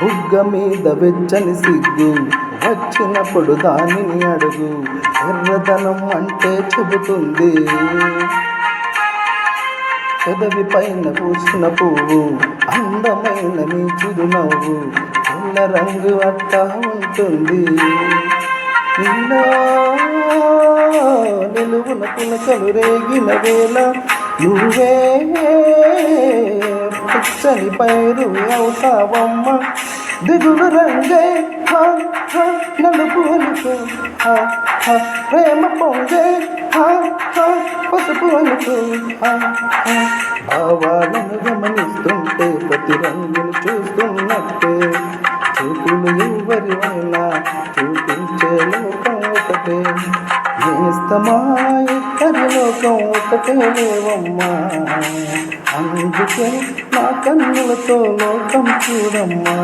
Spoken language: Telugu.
బుగ్గ మీద వెచ్చని సిగ్గు వచ్చినప్పుడు దానిని అడుగు. ఎర్రదనం అంటే చెబుతుంది. పెదవి పైన పూసిన పువ్వు అందమైన నీ చిరునవ్వు. తెల్ల రంగు అట్టా ఉంటుంది. నీలో నిలువున పులకలు రేగిన వేళ నువ్వే పచ్చని పైరు అవుతావమ్మ దిగులు రంగే హా, హా, నలుపు అనుకో ప్రేమ పొంగే పసుపు అనుకో భావాలను గమనిస్తుంటే ప్రతి రంగును చూస్తున్నట్టే చూపులు ఎవరివైనా చూపించే లోకం ఒకటే. నేస్తమా ఇద్దరి లోకం ఒకటే లేవమ్మా. అందుకే నా కన్నులతో లోకం చూడమ్మా.